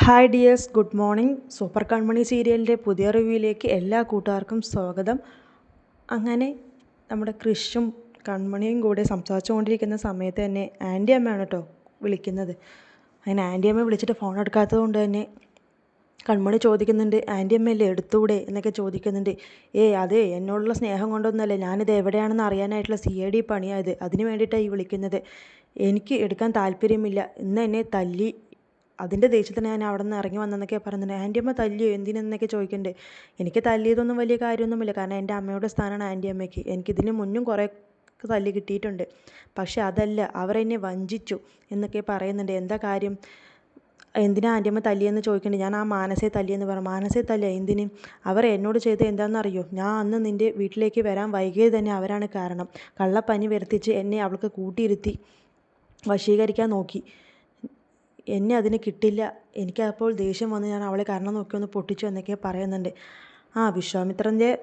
Hi dears good morning super Kanmani സീരിയലിന്റെ പുതിയ റിവ്യൂയിലേക്ക് എല്ലാ കൂട്ടുകാർക്കും സ്വാഗതം. അങ്ങനെ നമ്മുടെ കൃഷും കൺമണിയും കൂടെ സംസാരിച്ചുകൊണ്ടിരിക്കുന്ന സമയത്ത് തന്നെ ആന്റി അമ്മയാണ് കേട്ടോ വിളിക്കുന്നത്. അങ്ങനെ ആന്റി അമ്മ വിളിച്ചിട്ട് ഫോൺ എടുക്കാത്തത് കൊണ്ട് തന്നെ കൺമണി ചോദിക്കുന്നുണ്ട് ആന്റി അമ്മയല്ലേ എടുത്തൂടെ? എന്നൊക്കെ ചോദിക്കുന്നുണ്ട്. ഏയ് അതെ എന്നോടുള്ള സ്നേഹം കൊണ്ടൊന്നുമല്ല. ഞാനിത് എവിടെയാണെന്ന് അറിയാനായിട്ടുള്ള സി ഐ ഡി പണിയായത് അതിന് വേണ്ടിയിട്ടാണ് ഈ വിളിക്കുന്നത്. എനിക്ക് എടുക്കാൻ താല്പര്യമില്ല. ഇന്ന് എന്നെ തല്ലി അതിന്റെ ദേഷ്യത്തിന് ഞാൻ അവിടെ നിന്ന് ഇറങ്ങി വന്നെന്നൊക്കെ പറയുന്നുണ്ട് ആന്റി അമ്മ തല്ലിയോ? എന്തിനെന്നൊക്കെ ചോദിക്കുന്നുണ്ട് എനിക്ക് തല്ലിയതൊന്നും വലിയ കാര്യമൊന്നുമില്ല. കാരണം എന്റെ അമ്മയുടെ സ്ഥാനമാണ് ആന്റി അമ്മയ്ക്ക്. എനിക്കിതിന് മുന്നും കുറേ തല്ലി കിട്ടിയിട്ടുണ്ട്. പക്ഷെ അതല്ല അവരെന്നെ വഞ്ചിച്ചു എന്നൊക്കെ പറയുന്നുണ്ട്. എന്താ കാര്യം? എന്തിനാ ആന്റിയമ്മ തല്ലിയെന്ന് ചോദിക്കേണ്ടത് ഞാൻ ആ മാനസേ തല്ലിയെന്ന് പറഞ്ഞു. മാനസേ തല്ലിയ? എന്തിന്? അവർ എന്നോട് ചെയ്ത് എന്താണെന്നറിയോ ഞാൻ അന്ന് നിന്റെ വീട്ടിലേക്ക് വരാൻ വൈകിയത് തന്നെ അവരാണ് കാരണം. കള്ളപ്പനി വരുത്തിച്ച് എന്നെ അവൾക്ക് കൂട്ടിയിരുത്തി വശീകരിക്കാൻ നോക്കി. എന്നെ അതിന് കിട്ടില്ല. എനിക്കപ്പോൾ ദേഷ്യം വന്ന് ഞാൻ അവളെ കരണം നോക്കി ഒന്ന് പൊട്ടിച്ചു എന്നൊക്കെ പറയുന്നുണ്ട്. ആ വിശ്വാമിത്രന്റെ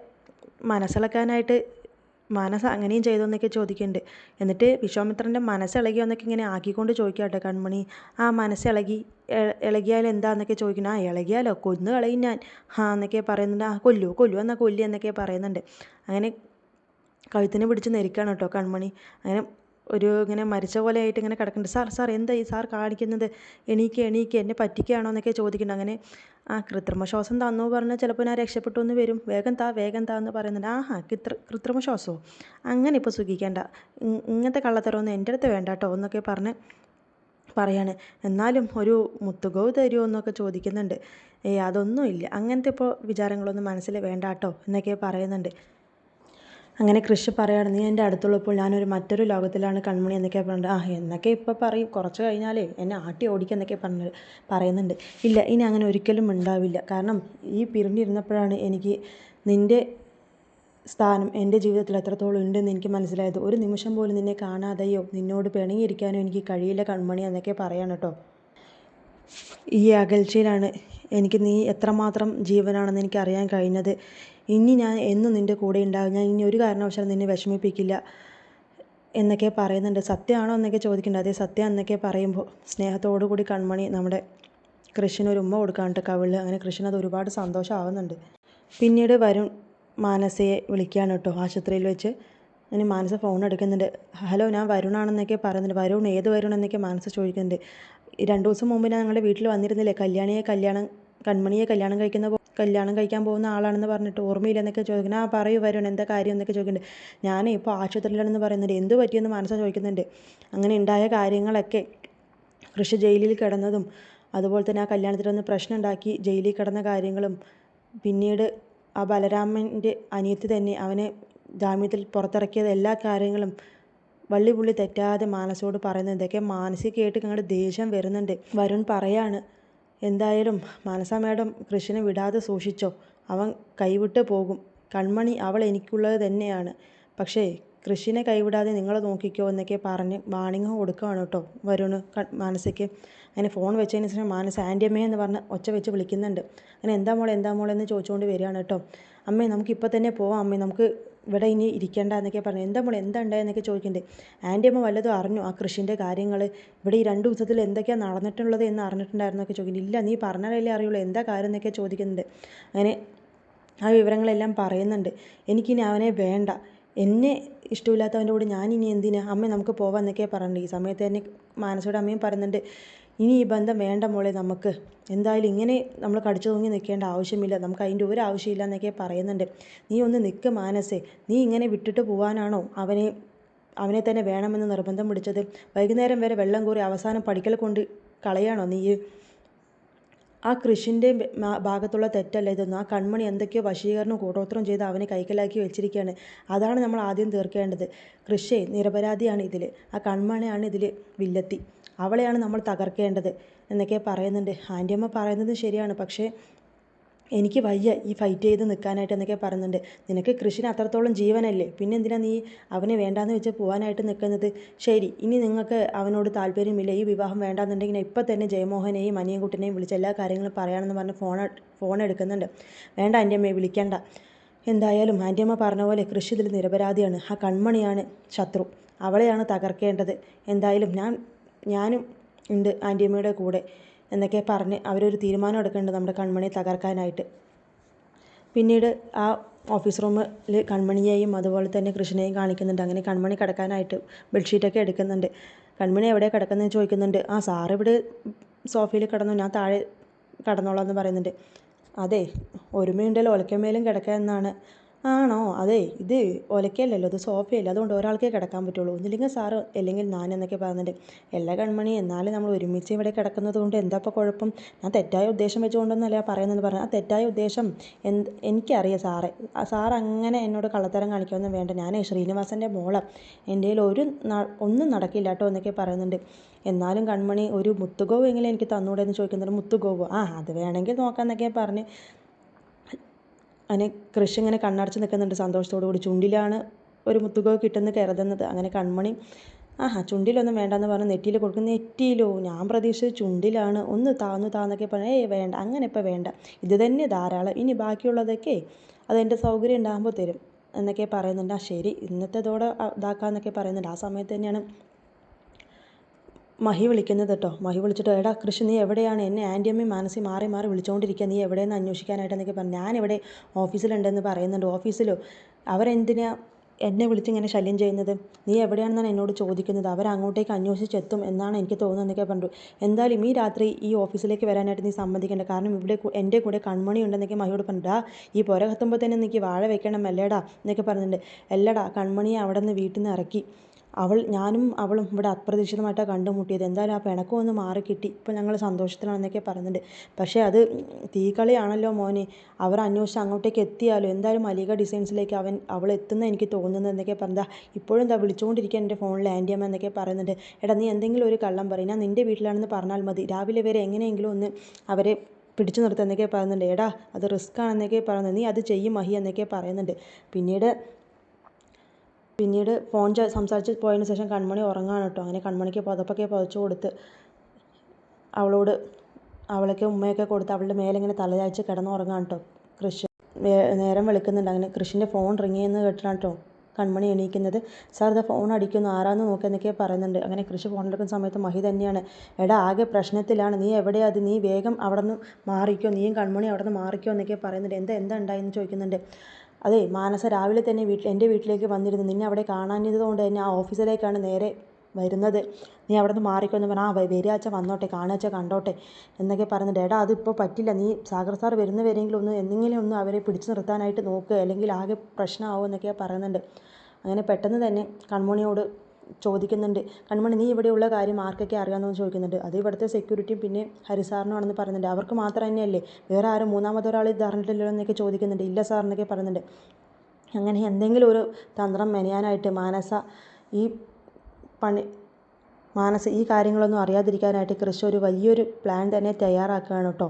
മനസ്സിളക്കാനായിട്ട് മനസ്സ് അങ്ങനെയും ചെയ്തു എന്നൊക്കെ ചോദിക്കുന്നുണ്ട്. എന്നിട്ട് വിശ്വാമിത്രന്റെ മനസ്സിളകി എന്നൊക്കെ ഇങ്ങനെ ആക്കിക്കൊണ്ട് ചോദിക്കുക കേട്ടോ കൺമണി. ആ മനസ്സിളകി ഇളകിയാൽ എന്താന്നൊക്കെ ചോദിക്കണം ആ ഇളകിയാലോ? കൊന്നു കളയും ഞാൻ. ആ എന്നൊക്കെ പറയുന്നുണ്ട്. ആ കൊല്ലു കൊല്ലു എന്നാൽ കൊല്ലു എന്നൊക്കെ പറയുന്നുണ്ട്. അങ്ങനെ കഴുത്തിന് പിടിച്ച് നെരിക്കാണ് കേട്ടോ കൺമണി. അങ്ങനെ ഒരു ഇങ്ങനെ മരിച്ച പോലെ ആയിട്ട് ഇങ്ങനെ കിടക്കുന്നുണ്ട്. സാർ സാർ എന്താ ഈ സാർ കാണിക്കുന്നത്? എണീക്ക് എണീക്ക് എന്നെ പറ്റിക്കുകയാണോ എന്നൊക്കെ ചോദിക്കുന്നുണ്ട്. അങ്ങനെ ആ കൃത്രിമ ശ്വാസം തന്നു പറഞ്ഞാൽ ചിലപ്പോൾ ഞാൻ രക്ഷപ്പെട്ടു എന്ന് വരും. വേഗം താ വേഗം താ എന്ന് പറയുന്നുണ്ട്. ആഹാ കൃത്ര കൃത്രിമ ശ്വാസമോ അങ്ങനെ ഇപ്പോൾ സുഖിക്കേണ്ട ഇങ്ങനത്തെ കള്ളത്തരമൊന്നും എന്റെ അടുത്ത് വേണ്ട കേട്ടോ എന്നൊക്കെ പറഞ്ഞ് പറയാണ്. എന്നാലും ഒരു മുത്തുകോ തരുമോ എന്നൊക്കെ ചോദിക്കുന്നുണ്ട്. ഏയ് അതൊന്നുമില്ല. അങ്ങനത്തെ ഇപ്പോൾ വിചാരങ്ങളൊന്നും മനസ്സിൽ വേണ്ട കേട്ടോ എന്നൊക്കെ പറയുന്നുണ്ട്. അങ്ങനെ കൃഷി പറയുകയാണ് നീ എന്റെ അടുത്തുള്ളപ്പോൾ ഞാനൊരു മറ്റൊരു ലോകത്തിലാണ് കൺമണി എന്നൊക്കെ പറഞ്ഞിട്ട് ആ എന്നൊക്കെ ഇപ്പോൾ പറയും. കുറച്ച് കഴിഞ്ഞാലേ എന്നെ ആട്ടി ഓടിക്കുക എന്നൊക്കെ പറഞ്ഞ് പറയുന്നുണ്ട്. ഇല്ല ഇനി അങ്ങനെ ഒരിക്കലും ഉണ്ടാവില്ല. കാരണം ഈ പിരിഞ്ഞിരുന്നപ്പോഴാണ് എനിക്ക് നിന്റെ സ്ഥാനം എന്റെ ജീവിതത്തിൽ എത്രത്തോളം ഉണ്ടെന്ന് എനിക്ക് മനസ്സിലായത്. ഒരു നിമിഷം പോലും നിന്നെ കാണാതെയോ നിന്നോട് പിണങ്ങിയിരിക്കാനോ എനിക്ക് കഴിയില്ല കൺമണി എന്നൊക്കെ പറയാണ് കേട്ടോ. ഈ അകൽച്ചയിലാണ് എനിക്ക് നീ എത്രമാത്രം ജീവനാണെന്ന് എനിക്ക് അറിയാൻ കഴിഞ്ഞത്. ഇനി ഞാൻ എന്നും നിന്റെ കൂടെ ഉണ്ടാകും ഞാൻ ഇനി ഒരു കാരണവശാലും നിന്നെ വിഷമിപ്പിക്കില്ല എന്നൊക്കെ പറയുന്നുണ്ട്. സത്യമാണോ എന്നൊക്കെ ചോദിക്കുന്നുണ്ട്. അതേ സത്യം എന്നൊക്കെ പറയുമ്പോൾ സ്നേഹത്തോടു കൂടി കൺമണി നമ്മുടെ കൃഷിനൊരു ഉമ്മ കൊടുക്കാണ്ട് കവിളിൽ അങ്ങനെ കൃഷിന് അത് ഒരുപാട് സന്തോഷമാവുന്നുണ്ട് പിന്നീട് വരുൺ മാനസയെ വിളിക്കുകയാണ് കേട്ടോ ആശുപത്രിയിൽ വെച്ച്. ഇനി മാനസ ഫോൺ എടുക്കുന്നുണ്ട്. ഹലോ ഞാൻ വരുണാണെന്നൊക്കെ പറയുന്നുണ്ട്. വരുൺ ഏത് വരുൺ എന്നൊക്കെ മാനസ ചോദിക്കുന്നുണ്ട്. രണ്ട് ദിവസം മുമ്പ് ഞാൻ ഞങ്ങളുടെ വീട്ടിൽ വന്നിരുന്നില്ലേ? കല്യാണിയെ കല്യാണം കൺമണിയെ കല്യാണം കഴിക്കുന്ന കല്യാണം കഴിക്കാൻ പോകുന്ന ആളാണെന്ന് പറഞ്ഞിട്ട് ഓർമ്മയില്ല എന്നൊക്കെ ചോദിക്കുന്നത് ആ പറയൂ വരുൺ എന്താ കാര്യം എന്നൊക്കെ ചോദിക്കുന്നുണ്ട്. ഞാൻ ഇപ്പോൾ ആശുപത്രിയിലാണെന്ന് പറയുന്നുണ്ട്. എന്ത് പറ്റിയെന്ന് മനസ്സാ ചോദിക്കുന്നുണ്ട്. അങ്ങനെ ഉണ്ടായ കാര്യങ്ങളൊക്കെ കൃഷി ജയിലിൽ കിടന്നതും അതുപോലെ തന്നെ ആ കല്യാണത്തിൽ വന്ന് പ്രശ്നം ഉണ്ടാക്കി ജയിലിൽ കിടന്ന കാര്യങ്ങളും പിന്നീട് ആ ബലരാമന്റെ അനിയത്തി തന്നെ അവനെ ജാമ്യത്തിൽ പുറത്തിറക്കിയത് എല്ലാ കാര്യങ്ങളും വള്ളി പുള്ളി തെറ്റാതെ മാനസോട് പറയുന്നത്. ഇതൊക്കെ മാനസികമായിട്ട് ഞങ്ങളുടെ ദേഷ്യം വരുന്നുണ്ട്. വരുൺ പറയാണ് എന്തായാലും മാനസ മാഡം കൃഷിനെ വിടാതെ സൂക്ഷിച്ചോ. അവൻ കൈവിട്ട് പോകും. കൺമണി അവൾ എനിക്കുള്ളത് തന്നെയാണ്. പക്ഷേ കൃഷിനെ കൈവിടാതെ നിങ്ങൾ നോക്കിക്കോ എന്നൊക്കെ പറഞ്ഞ് വാണിംഗ് കൊടുക്കുകയാണ് കേട്ടോ വരുണ്. മാനസയ്ക്ക് അങ്ങനെ ഫോൺ വെച്ചതിന് ശേഷം മാനസ ആന്റി എന്ന് പറഞ്ഞ് ഒച്ച വെച്ച് വിളിക്കുന്നുണ്ട്. അങ്ങനെ എന്താ മോളെ എന്താ മോളെ എന്ന് ചോദിച്ചുകൊണ്ട് വരികയാണ് കേട്ടോ. അമ്മേ നമുക്ക് ഇപ്പം തന്നെ പോവാം. അമ്മേ നമുക്ക് ഇവിടെ ഇനി ഇരിക്കേണ്ട എന്നൊക്കെ പറഞ്ഞു. എന്താ മോളെ എന്താ ഉണ്ടായെന്നൊക്കെ ചോദിക്കുന്നുണ്ട്. ആന്റി അമ്മ വല്ലതും അറിഞ്ഞു? ആ കൃഷിന്റെ കാര്യങ്ങൾ ഇവിടെ ഈ രണ്ട് ദിവസത്തിൽ എന്തൊക്കെയാണ് നടന്നിട്ടുള്ളത് എന്ന് അറിഞ്ഞിട്ടുണ്ടായിരുന്നൊക്കെ ചോദിക്കുന്നു ഇല്ല നീ പറഞ്ഞാലല്ലേ അറിയുള്ളൂ. എന്താ കാര്യം എന്നൊക്കെ ചോദിക്കുന്നുണ്ട്. അങ്ങനെ ആ വിവരങ്ങളെല്ലാം പറയുന്നുണ്ട്. എനിക്കിനി അവനെ വേണ്ട. എന്നെ ഇഷ്ടമില്ലാത്തവന്റെ കൂടെ ഞാനിനി എന്തിനാ? അമ്മ നമുക്ക് പോവാം എന്നൊക്കെ പറഞ്ഞിട്ടുണ്ട്. ഈ സമയത്ത് തന്നെ മാനസയുടെ അമ്മയും പറയുന്നുണ്ട്. ഇനി ഈ ബന്ധം വേണ്ട മോളെ നമുക്ക്. എന്തായാലും ഇങ്ങനെ നമ്മൾ കടിച്ചു തൂങ്ങി നിൽക്കേണ്ട ആവശ്യമില്ല. നമുക്ക് അതിന്റെ ഒരു ആവശ്യമില്ല എന്നൊക്കെ പറയുന്നുണ്ട്. നീ ഒന്ന് നിൽക്ക് മാനസേ. നീ ഇങ്ങനെ വിട്ടിട്ട് പോകാനാണോ അവനെ അവനെ തന്നെ വേണമെന്ന് നിർബന്ധം പിടിച്ചത്? വൈകുന്നേരം വരെ വെള്ളം കോരി അവസാനം പഠിക്കൽ കൊണ്ട് കളയാണോ നീ? ആ കൃഷിന്റെ ഭാഗത്തുള്ള തെറ്റല്ല ഇതൊന്നും. ആ കൺമണി എന്തൊക്കെയോ വശീകരണം കൂടോത്രം ചെയ്ത് അവനെ കൈക്കലാക്കി വെച്ചിരിക്കുകയാണ്. അതാണ് നമ്മൾ ആദ്യം തീർക്കേണ്ടത്. കൃഷി നിരപരാധിയാണ് ഇതിൽ ആ കൺമണിയാണ് ഇതിൽ വില്ലത്തി. അവളെയാണ് നമ്മൾ തകർക്കേണ്ടത് എന്നൊക്കെ പറയുന്നുണ്ട്. ആന്റിയമ്മ പറയുന്നത് ശരിയാണ്. പക്ഷേ എനിക്ക് വയ്യ ഈ ഫൈറ്റ് ചെയ്ത് നിൽക്കാനായിട്ട് എന്നൊക്കെ പറയുന്നുണ്ട്. നിനക്ക് കൃഷിന് അത്രത്തോളം ജീവനല്ലേ? പിന്നെ എന്തിനാ നീ അവനെ വേണ്ടാന്ന് വെച്ച് പോകാനായിട്ട് നിൽക്കുന്നത്? ശരി ഇനി നിങ്ങൾക്ക് അവനോട് താല്പര്യമില്ല. ഈ വിവാഹം വേണ്ടാന്നുണ്ടെങ്കിൽ ഇപ്പം തന്നെ ജയമോഹനെയും അനിയൻകുട്ടനെയും വിളിച്ച് എല്ലാ കാര്യങ്ങളും പറയാമെന്ന് പറഞ്ഞ് ഫോൺ ഫോൺ എടുക്കുന്നുണ്ട്. വേണ്ട ആന്റിയമ്മയെ വിളിക്കേണ്ട. എന്തായാലും ആന്റിയമ്മ പറഞ്ഞ പോലെ കൃഷി ഇതിൽ നിരപരാധിയാണ്. ആ കൺമണിയാണ് ശത്രു. അവളെയാണ് തകർക്കേണ്ടത്. എന്തായാലും ഞാൻ ഞാനും ഉണ്ട് ആന്റിയമ്മയുടെ കൂടെ എന്നൊക്കെ പറഞ്ഞ് അവരൊരു തീരുമാനം എടുക്കുന്നുണ്ട് നമ്മുടെ കൺമണിയെ തകർക്കാനായിട്ട്. പിന്നീട് ആ ഓഫീസ് റൂമിൽ കൺമണിയെയും അതുപോലെ തന്നെ കൃഷ്ണനെയും കാണിക്കുന്നുണ്ട്. അങ്ങനെ കൺമണി കിടക്കാനായിട്ട് ബെഡ്ഷീറ്റൊക്കെ എടുക്കുന്നുണ്ട്. കൺമണി എവിടെ കിടക്കുന്നതെന്ന് ചോദിക്കുന്നുണ്ട്. ആ സാറ് ഇവിടെ സോഫയിൽ കിടന്നു. ഞാൻ താഴെ കിടന്നോളാം എന്ന് പറയുന്നുണ്ട്. അതെ ഒരുമയുണ്ടല്ലോ. ഒലക്കമേലും കിടക്കുക എന്നാണ് ആണോ? അതെ ഇത് ഒലക്കയല്ലല്ലോ ഇത് സോഫയല്ലേ അതുകൊണ്ട് ഒരാൾക്കേ കിടക്കാൻ പറ്റുള്ളൂ. ഒന്നില്ലെങ്കിൽ സാറ് അല്ലെങ്കിൽ ഞാൻ എന്നൊക്കെ പറയുന്നുണ്ട് എല്ലാ കൺമണി എന്നാലും നമ്മൾ ഒരുമിച്ച് ഇവിടെ കിടക്കുന്നത് കൊണ്ട് എന്താ ഇപ്പോൾ കുഴപ്പം? ഞാൻ തെറ്റായ ഉദ്ദേശം വെച്ചുകൊണ്ടൊന്നല്ല പറയുന്നത് പറഞ്ഞു ആ തെറ്റായ ഉദ്ദേശം എന്ത് എനിക്കറിയാം സാറെ. സാർ അങ്ങനെ എന്നോട് കള്ളത്തരം കാണിക്കുമെന്ന് വേണ്ട. ഞാൻ ശ്രീനിവാസന്റെ മോളം. എന്റെ കയ്യിൽ ഒരു ഒന്നും നടക്കില്ല കേട്ടോ എന്നൊക്കെ പറയുന്നുണ്ട്. എന്നാലും കൺമണി ഒരു മുത്തുഗോവ് എങ്കിലും എനിക്ക് തന്നൂടെ എന്ന് ചോദിക്കുന്നുണ്ട് മുത്തുഗോവ് ആ അത് വേണമെങ്കിൽ നോക്കാമെന്നൊക്കെ പറഞ്ഞ് അങ്ങനെ കൃഷി ഇങ്ങനെ കണ്ണടച്ച് നിൽക്കുന്നുണ്ട്. സന്തോഷത്തോടു കൂടി ചുണ്ടിലാണ് ഒരു മുത്തുകോ കിട്ടുന്ന കരുതുന്നത്. അങ്ങനെ കൺമണി ആഹാ ചുണ്ടിലൊന്നും വേണ്ടെന്ന് പറഞ്ഞ് നെറ്റിയിൽ കൊടുക്കും നെറ്റിയിലോ? ഞാൻ പ്രതീക്ഷിച്ചത് ചുണ്ടിലാണ്. ഒന്ന് താന്നു താന്നൊക്കെ പറഞ്ഞാൽ ഏയ് വേണ്ട അങ്ങനെ ഇപ്പോൾ വേണ്ട. ഇത് തന്നെ ധാരാളം. ഇനി ബാക്കിയുള്ളതൊക്കെ അതെന്റെ സൗകര്യം ഉണ്ടാകുമ്പോൾ തരും. എന്നൊക്കെ പറയുന്നുണ്ട്. ആ ശരി ഇന്നത്തേതോടെ ഇതാക്കാമെന്നൊക്കെ പറയുന്നുണ്ട്. ആ സമയത്ത് തന്നെയാണ് മഹി വിളിക്കുന്നത് കേട്ടോ മഹി വിളിച്ചിട്ട് എടാ കൃഷി നീ എവിടെയാണ്? എന്നെ ആന്റിയമ്മയും മാനസി മാറി മാറി വിളിച്ചുകൊണ്ടിരിക്കുക നീ എവിടെയെന്ന് അന്വേഷിക്കാനായിട്ടെന്നൊക്കെ പറഞ്ഞു. ഞാനിവിടെ ഓഫീസിലുണ്ടെന്ന് പറയുന്നുണ്ട്. ഓഫീസിലോ അവരെന്തിനാ എന്നെ വിളിച്ചിങ്ങനെ ശല്യം ചെയ്യുന്നത്? നീ എവിടെയാണെന്നാണ് എന്നോട് ചോദിക്കുന്നത്? അവരങ്ങോട്ടേക്ക് അന്വേഷിച്ചെത്തും എന്നാണ് എനിക്ക് തോന്നുന്നതെന്നൊക്കെ പറഞ്ഞു. എന്തായാലും ഈ രാത്രി ഈ ഓഫീസിലേക്ക് വരാനായിട്ട് നീ സമ്മതിക്കേണ്ട. കാരണം ഇവിടെ എന്റെ കൂടെ കൺമണി ഉണ്ടെന്നൊക്കെ മഹിയോട് പറഞ്ഞിട്ടാ ഈ പുര കത്തുമ്പോൾ തന്നെ എനിക്ക് വാഴ വെക്കണം അല്ലേടാ എന്നൊക്കെ പറഞ്ഞിട്ടുണ്ട്. അല്ലടാ കൺമണിയെ അവിടെ നിന്ന് വീട്ടിൽ നിന്ന് ഇറക്കി. അവൾ ഞാനും അവളും ഇവിടെ അപ്രതീക്ഷിതമായിട്ടാണ് കണ്ടുമുട്ടിയത്. എന്തായാലും ആ പിണക്കം ഒന്ന് മാറിക്കിട്ടി ഇപ്പോൾ ഞങ്ങൾ സന്തോഷത്തിലാണെന്നൊക്കെ പറയുന്നുണ്ട്. പക്ഷേ അത് തീക്കളിയാണല്ലോ മോനെ. അവർ അന്വേഷിച്ച് അങ്ങോട്ടേക്ക് എത്തിയാലോ? എന്തായാലും മലിക ഡിസൈൻസിലേക്ക് അവൻ അവൾ എത്തുന്ന എനിക്ക് തോന്നുന്നത് എന്നൊക്കെ പറഞ്ഞാൽ ഇപ്പോഴും എന്താ വിളിച്ചുകൊണ്ടിരിക്കുക എന്റെ ഫോണിൽ ആന്റിയമ്മ എന്നൊക്കെ പറയുന്നുണ്ട്. എടാ നീ എന്തെങ്കിലും ഒരു കള്ളം പറയും. ഞാൻ നിന്റെ വീട്ടിലാണെന്ന് പറഞ്ഞാൽ മതി. രാവിലെ വരെ എങ്ങനെയെങ്കിലും ഒന്ന് അവരെ പിടിച്ചു നിർത്തുക എന്നൊക്കെ പറയുന്നുണ്ട്. എടാ അത് റിസ്ക് ആണെന്നൊക്കെ പറയുന്നത് നീ അത് ചെയ്യും മഹി എന്നൊക്കെ പറയുന്നുണ്ട്. പിന്നീട് പിന്നീട് ഫോൺ സംസാരിച്ച് പോയതിന് ശേഷം കൺമണി ഉറങ്ങാണ് കേട്ടോ അങ്ങനെ കൺമണിക്ക് പുതപ്പൊക്കെ പുതച്ച് കൊടുത്ത് അവളോട് അവളൊക്കെ ഉമ്മയൊക്കെ കൊടുത്ത് അവളുടെ മേലെ ഇങ്ങനെ തലചായ്ച്ച് കിടന്നുറങ്ങാണ് കേട്ടോ കൃഷി നേരം വെളുക്കുന്നുണ്ട്. അങ്ങനെ കൃഷിന്റെ ഫോൺ റിങ് ചെയ്യുന്നത് കേട്ടിട്ടാണ് കേട്ടോ കൺമണി എണീക്കുന്നത്. സാർ ഇതാ ഫോൺ അടിക്കുന്നു. ആരാന്ന് നോക്കുക എന്നൊക്കെ പറയുന്നുണ്ട്. അങ്ങനെ കൃഷി ഫോൺ എടുക്കുന്ന സമയത്ത് മഹി തന്നെയാണ്. എടാ ആകെ പ്രശ്നത്തിലാണ്. നീ എവിടെയാ അത്? നീ വേഗം അവിടെ നിന്ന് മാറിക്കോ. നീയും കൺമണി അവിടെ നിന്ന് മാറിക്കോ എന്നൊക്കെ പറയുന്നുണ്ട്. എന്താ എന്താ ഉണ്ടായെന്ന് ചോദിക്കുന്നുണ്ട്. അതെ മാനസ രാവിലെ തന്നെ വീട്ടിൽ എന്റെ വീട്ടിലേക്ക് വന്നിരുന്നു. നിന്നെ അവിടെ കാണാഞ്ഞത് കൊണ്ട് തന്നെ ആ ഓഫീസിലേക്കാണ് നേരെ വരുന്നത്. നീ അവിടെ നിന്ന് മാറിക്കൊന്ന് പറഞ്ഞാൽ ആ വരിയാച്ച വന്നോട്ടെ കാണാച്ച കണ്ടോട്ടെ എന്നൊക്കെ പറയുന്നുണ്ട് എടാ അതിപ്പോൾ പറ്റില്ല. നീ സാഗർ സാർ വരുന്നവരെങ്കിലും ഒന്ന് എന്തെങ്കിലും ഒന്ന് അവരെ പിടിച്ചു നിർത്താനായിട്ട് നോക്കുക അല്ലെങ്കിൽ ആകെ പ്രശ്നമാവും എന്നൊക്കെ പറയുന്നുണ്ട്. അങ്ങനെ പെട്ടെന്ന് തന്നെ കൺമണിയോട് ചോദിക്കുന്നുണ്ട്. കൺമണി നീ ഇവിടെയുള്ള കാര്യം ആർക്കൊക്കെ അറിയാമെന്ന് ചോദിക്കുന്നുണ്ട്. അത് ഇവിടുത്തെ സെക്യൂരിറ്റിയും പിന്നെ ഹരിസാറിനുമാണെന്ന് പറയുന്നുണ്ട്. അവർക്ക് മാത്രം തന്നെയല്ലേ. വേറെ ആരും മൂന്നാമതൊരാൾ ഇത് അറിഞ്ഞിട്ടില്ലല്ലോ എന്നൊക്കെ ചോദിക്കുന്നുണ്ട്. ഇല്ല സാർ എന്നൊക്കെ പറയുന്നുണ്ട്. അങ്ങനെ എന്തെങ്കിലും ഒരു തന്ത്രം മെനയാനായിട്ട് മാനസ ഈ പണി മാനസ ഈ കാര്യങ്ങളൊന്നും അറിയാതിരിക്കാനായിട്ട് കൃഷി ഒരു വലിയൊരു പ്ലാൻ തന്നെ തയ്യാറാക്കുകയാണ് കേട്ടോ.